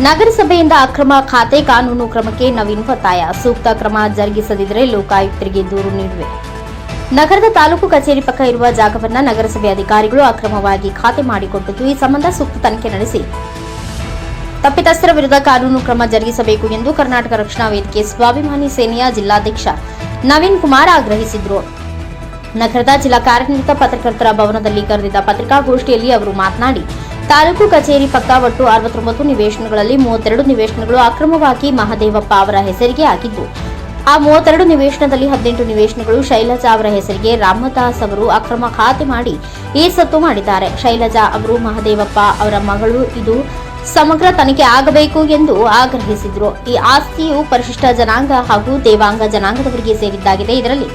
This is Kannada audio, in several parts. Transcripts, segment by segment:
ನಗರಸಭೆಯಿಂದ ಅಕ್ರಮ ಖಾತೆ ಕಾನೂನು ಕ್ರಮಕ್ಕೆ ನವೀನ್ ಒತ್ತಾಯ ಸೂಕ್ತ ಕ್ರಮ ಜರುಗಿಸದಿದ್ದರೆ ಲೋಕಾಯುಕ್ತರಿಗೆ ದೂರು ನೀಡುವೆ. ನಗರದ ತಾಲೂಕು ಕಚೇರಿ ಪಕ್ಕ ಇರುವ ಜಾಗವನ್ನ ನಗರಸಭೆ ಅಧಿಕಾರಿಗಳು ಅಕ್ರಮವಾಗಿ ಖಾತೆ ಮಾಡಿಕೊಟ್ಟಿದ್ದು, ಈ ಸಂಬಂಧ ಸೂಕ್ತ ತನಿಖೆ ನಡೆಸಿ. ತಪ್ಪಿತಸ್ಥರ ವಿರುದ್ಧ ಕಾನೂನು ಕ್ರಮ ಜರುಗಿಸಬೇಕು ಎಂದು ಕರ್ನಾಟಕ ರಕ್ಷಣಾ ವೇದಿಕೆ ಸ್ವಾಭಿಮಾನಿ ಸೇನೆಯ ಜಿಲ್ಲಾಧ್ಯಕ್ಷ ನವೀನ್ ಕುಮಾರ್ ಆಗ್ರಹಿಸಿದರು. ನಗರದ ಜಿಲ್ಲಾ ಕಾರ್ಯನಿರತ ಪತ್ರಕರ್ತರ ಭವನದಲ್ಲಿ ಕರೆದಿದ್ದ ಪತ್ರಿಕಾಗೋಷ್ಠಿಯಲ್ಲಿ ಅವರು ಮಾತನಾಡಿ ತಾಲೂಕು ಕಚೇರಿ ಪಕ್ಕ ಒಟ್ಟು ಅರವತ್ತೊಂಬತ್ತು ನಿವೇಶನಗಳಲ್ಲಿ ಮೂವತ್ತೆರಡು ನಿವೇಶನಗಳು ಅಕ್ರಮವಾಗಿ ಮಹದೇವಪ್ಪ ಅವರ ಹೆಸರಿಗೆ ಆಗಿದ್ದು, ಆ ಮೂವತ್ತೆರಡು ನಿವೇಶನದಲ್ಲಿ ಹದಿನೆಂಟು ನಿವೇಶನಗಳು ಶೈಲಜಾ ಅವರ ಹೆಸರಿಗೆ ರಾಮದಾಸ್ ಅವರು ಅಕ್ರಮ ಖಾತೆ ಮಾಡಿ ಈ ಸತ್ತು ಮಾಡಿದ್ದಾರೆ. ಶೈಲಜಾ ಅವರು ಮಹದೇವಪ್ಪ ಅವರ ಮಗಳು, ಇದು ಸಮಗ್ರ ತನಿಖೆ ಆಗಬೇಕು ಎಂದು ಆಗ್ರಹಿಸಿದರು. ಈ ಆಸ್ತಿಯು ಪರಿಶಿಷ್ಟ ಜನಾಂಗ ಹಾಗೂ ದೇವಾಂಗ ಜನಾಂಗದವರಿಗೆ ಸೇರಿದ್ದಾಗಿದೆ. ಇದರಲ್ಲಿ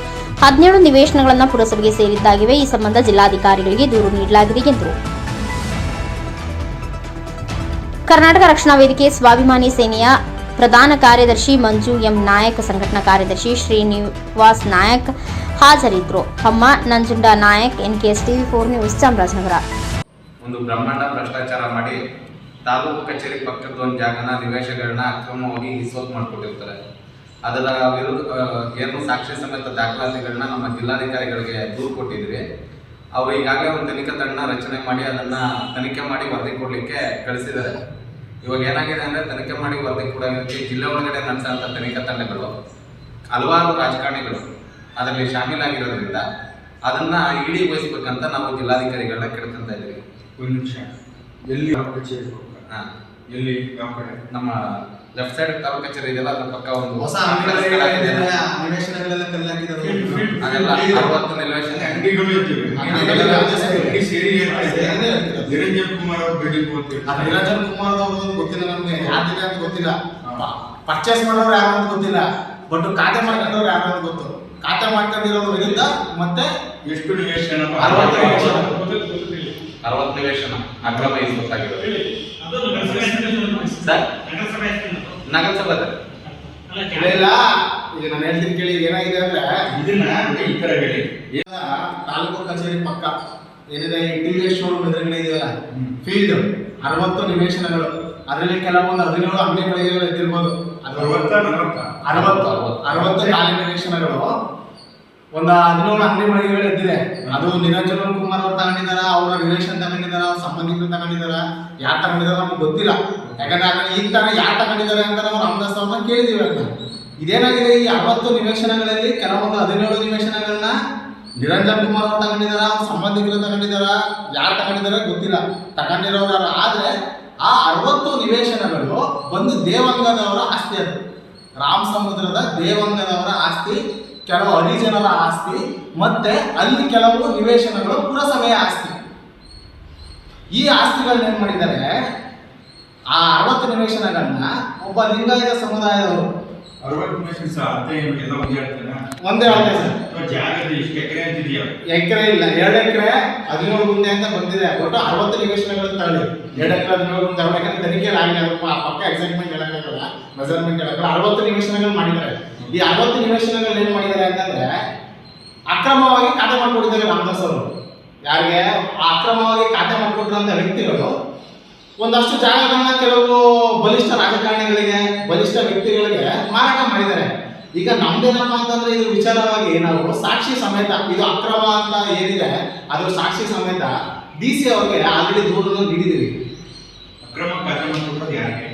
ಹದಿನೇಳು ನಿವೇಶನಗಳನ್ನು ಪುರಸಭೆಗೆ ಸೇರಿದ್ದಾಗಿವೆ. ಈ ಸಂಬಂಧ ಜಿಲ್ಲಾಧಿಕಾರಿಗಳಿಗೆ ದೂರು ನೀಡಲಾಗಿದೆ ಎಂದರು. ಕರ್ನಾಟಕ ರಕ್ಷಣಾ ವೇದಿಕೆ ಸ್ವಾಭಿಮಾನಿ ಸೇನೆಯ ಪ್ರಧಾನ ಕಾರ್ಯದರ್ಶಿ ಮಂಜು ಎಂ ನಾಯಕ್, ಸಂಘಟನಾ ಕಾರ್ಯದರ್ಶಿ ಶ್ರೀನಿವಾಸ್ ನಾಯಕ್ ಹಾಜರಿದ್ದರು. ಅಮ್ಮ Nanjunda Nayak NKS TV four news, Chamarajanagar. ಒಂದು ಬ್ರಹ್ಮಾಂಡ ಭ್ರಷ್ಟಾಚಾರ ಮಾಡಿ ತಾಲೂಕು ಕಚೇರಿ ಪಕ್ಕದ ಒಂದು ಜಾಗನ ನಿವೇಶಗಳನ್ನ ಅಕ್ರಮವಾಗಿ ಹಿಸೋತ್ ಮಾಡಿಕೊಟ್ಟಿರ್ತಾರೆ. ಅದರ ವಿರುದ್ಧ ಏನು ಸಾಕ್ಷಿ ಸಮೇತ ದಾಖಲಾತಿಗಳನ್ನ ನಮ್ಮ ಜಿಲ್ಲಾಧಿಕಾರಿಗಳಿಗೆ ದೂರು ಕೊಟ್ಟಿದ್ವಿ. ಅವರು ಈಗಾಗಲೇ ಒಂದು ತನಿಖಾ ತಂಡ ರಚನೆ ಮಾಡಿ ಅದನ್ನ ತನಿಖೆ ಮಾಡಿ ವರದಿ ಕೊಡ್ಲಿಕ್ಕೆ ಕಳಿಸಿದ್ದಾರೆ. ಇವಾಗ ಏನಾಗಿದೆ ಅಂದ್ರೆ ತನಿಖೆ ಮಾಡಿ ವರದಿ ಕೂಡ ಜಿಲ್ಲೆ ಒಳಗಡೆ ನಡೆಸಿದಂತ ತನಿಖಾ ತಂಡಗಳು ಹಲವಾರು ರಾಜಕಾರಣಿಗಳು ಅದರಲ್ಲಿ ಶಾಮೀಲಾಗಿರೋದ್ರಿಂದ ಅದನ್ನ ಇಡಿ ವಹಿಸ್ಬೇಕಂತ ನಾವು ಜಿಲ್ಲಾಧಿಕಾರಿಗಳನ್ನ ಕೇಳ್ಕೊಂತ ಇದ್ದೀವಿ. ಒಂದು ನಿಮಿಷ. ಎಲ್ಲಿ? ಹಾ. ಎಲ್ಲಿ? ಯಾವ ಕಡೆ. ನಮ್ಮ ಲೆಫ್ಟ್ ಸೈಡ್ ತಾಲೂಕು ಕಚೇರಿ ಇದೆಯಲ್ಲ ಅದ್ರ ಪಕ್ಕ ಒಂದು ಹೊಸ ಅಂಗಡಿಗಳು ಅಂಗಡಿಗಳಿದೆ, ನಿವೇಶನಗಳೆಲ್ಲ ಕಲ್ಲಾಕಿದ್ದಾರೆ ಅದೆಲ್ಲ ಅರವತ್ತು ನಿವೇಶನ ಅಂಗಡಿಗಳು ಇದೆ. ನಿರಂಜನ್ ಕುಮಾರ್ ಅವ್ರ ಬಿಲ್ಡಿಂಗ್ ಆ ನಿರಂಜನ್ ಕುಮಾರ್ ಅವ್ರದ್ದು ಗೊತ್ತಿಲ್ಲ ನಮ್ಗೆ ಯಾರಿದೆ ಅಂತ ಗೊತ್ತಿಲ್ಲ ಪರ್ಚೇಸ್ ಮಾಡೋರು ಯಾರು ಅಂತ ಗೊತ್ತಿಲ್ಲ ಬಟ್ ಖಾತೆ ಮಾಡ್ಕೊಂಡವ್ರು ಯಾರು ಅಂತ ಗೊತ್ತು ಖಾತೆ ಮಾಡ್ಕೊಂಡಿರೋದ್ರಿಂದ ವಿರುದ್ಧ ಮತ್ತೆ ಎಷ್ಟು ನಿವೇಶನ ಅರವತ್ತು ನಿವೇಶನ. ಅರವತ್ತು ನಿವೇಶನ ಅಕ್ರಮ ಇಸ್ಬೇಕಾಗಿರೋದು ಸರ್ ನಗರಸಭೆ ಇಲ್ಲ ಇಲ್ಲ ಈಗ ನಾನು ಹೇಳ್ತೀನಿ ಕೇಳಿ ಏನಾಗಿದೆ ಅಂದ್ರೆ ಇದನ್ನ ಈ ತರ ಹೇಳಿ. ಇಲ್ಲ ತಾಲೂಕು ಕಚೇರಿ ಪಕ್ಕ ಏನಿದೆ ಈ ಟಿ ವಿ ಶೋರೂಮ್ ಎದುರುಗಡೆ ಇದೆಯಲ್ಲ. ಫೀಲ್ಡ್ ಅರವತ್ತು ನಿವೇಶನಗಳು. ಅದರಲ್ಲಿ ಕೆಲವೊಂದು ಹದಿನೇಳು ಅಂಗಡಿಗಳು ಎದ್ದಿರ್ಬೋದು ಅದು ಅರವತ್ತ ನಲವತ್ತ. ಅರವತ್ತು ಅರವತ್ತು. ಅರವತ್ತು ಖಾಲಿ ನಿವೇಶನಗಳು. ಒಂದು ಹದಿನೇಳು ಅಂಗಡಿ ಮಳಿಗೆಗಳು ಎದ್ದಿದೆ. ಅದು ನಿರಂಜನ ಕುಮಾರ್ ಅವ್ರು ತಗೊಂಡಿದಾರ ಅವರ ರಿಲೇಷನ್ ತಗೊಂಡಿದಾರ ಸಂಬಂಧಿಕರು ತಗೊಂಡಿದಾರ. ಯಾರು ತಗೊಂಡಿದಾರ ನಮ್ಗೆ ಗೊತ್ತಿಲ್ಲ. ಯಾಕಂದ್ರೆ ಈಗ ತಾನೇ ಯಾರು ತಗೊಂಡಿದ್ದಾರೆ ಅಂತ ನಾವು ರಾಮದಾಸ್ ಅವ್ರನ್ನ ಕೇಳಿದೀವಿ ಅಂತ ಇದೇನಾಗಿದೆ ಈ ಅರವತ್ತು ನಿವೇಶನಗಳಲ್ಲಿ ಕೆಲವೊಂದು ಹದಿನೇಳು ನಿವೇಶನಗಳನ್ನ ನಿರಂಜನ್ ಕುಮಾರ್ ಅವ್ರು ತಗೊಂಡಿದಾರ ಸಂಬಂಧಿಕರು ತಗೊಂಡಿದಾರ ಯಾರು ತಗೊಂಡಿದಾರ ಗೊತ್ತಿಲ್ಲ. ತಗೊಂಡಿರೋರು ಆದ್ರೆ ಆ ಅರವತ್ತು ನಿವೇಶನಗಳು ಒಂದು ದೇವಂಗದವರ ಆಸ್ತಿ ಅದು. ರಾಮ ಸಮುದ್ರದ ದೇವಂಗದವರ ಆಸ್ತಿ ಕೆಲವು ಹರಿಜನರ ಆಸ್ತಿ ಮತ್ತೆ ಅಲ್ಲಿ ಕೆಲವು ನಿವೇಶನಗಳು ಪುರಸಭೆಯ ಆಸ್ತಿ. ಈ ಆಸ್ತಿಗಳನ್ನ ಏನ್ ಮಾಡಿದ್ದಾರೆ? ಆ ಅರವತ್ತು ನಿವೇಶನಗಳನ್ನ ಒಬ್ಬ ಲಿಂಗಾಯತ ಸಮುದಾಯದವರು. ಒಂದೇ ಒಂದೇ ಸರ್. ಎಕರೆ ಇಲ್ಲ ಎರಡು ಎಕರೆ ಹದಿನೇಳು ಮುಂದೆ ಅಂತ ಬಂದಿದೆ. ಒಟ್ಟು ಅರವತ್ತು ನಿವೇಶನಗಳು ತಗೊಳ್ಳಿ ಎರಡು ಎಕರೆ ಹದಿನೇಳು ಮುಂದೆ ಯಾಕಂದ್ರೆ ತನಿಖೆ ಪ- ಪಕ್ಕ ಎಕ್ಸೈಟ್ಮೆಂಟ್ ಹೇಳಕ್ಕಾಗಲ್ಲ ಮೆಸರ್ಮೆಂಟ್ ಹೇಳಕ್ಕಾಗಲ್ಲ. ಅರವತ್ತು ನಿವೇಶನಗಳು ಮಾಡಿದ್ದಾರೆ. ಈ ಅರವತ್ತು ನಿವೇಶನಗಳು ಏನು ಮಾಡಿದ್ದಾರೆ ಅಂತಂದ್ರೆ ಅಕ್ರಮವಾಗಿ ಖಾತೆ ಮಾಡ್ಕೊಟ್ಟಿದ್ದಾರೆ ರಾಮದಾಸ್ ಅವರು ಯಾರಿಗೆ ಅಕ್ರಮವಾಗಿ ಖಾತೆ ಮಾಡ್ಕೊಟ್ಟಿರೋಂಥ ವ್ಯಕ್ತಿಗಳು ಒಂದಷ್ಟು ಜಾಗಗಳನ್ನ ಕೆಲವು ಬಲಿಷ್ಠ ರಾಜಕಾರಣಿಗಳಿಗೆ, ಬಲಿಷ್ಠ ವ್ಯಕ್ತಿಗಳಿಗೆ ಮಾರಾಟ ಮಾಡಿದ್ದಾರೆ. ಈಗ ನಮ್ದೇನಪ್ಪ ಅಂತಂದ್ರೆ ಇದ್ರ ವಿಚಾರವಾಗಿ ನಾವು ಸಾಕ್ಷಿ ಸಮೇತ, ಇದು ಅಕ್ರಮ ಅಂತ ಏನಿದೆ, ಅದ್ರ ಸಾಕ್ಷಿ ಸಮೇತ ಡಿ ಸಿ ಅವ್ರಿಗೆ ಆಲ್ರೆಡಿ ದೂರನ್ನು ನೀಡಿದ್ದೀವಿ. ಅಕ್ರಮ ಮಾಡ್ಕೊಡೋದು ಯಾರಿಗೆ?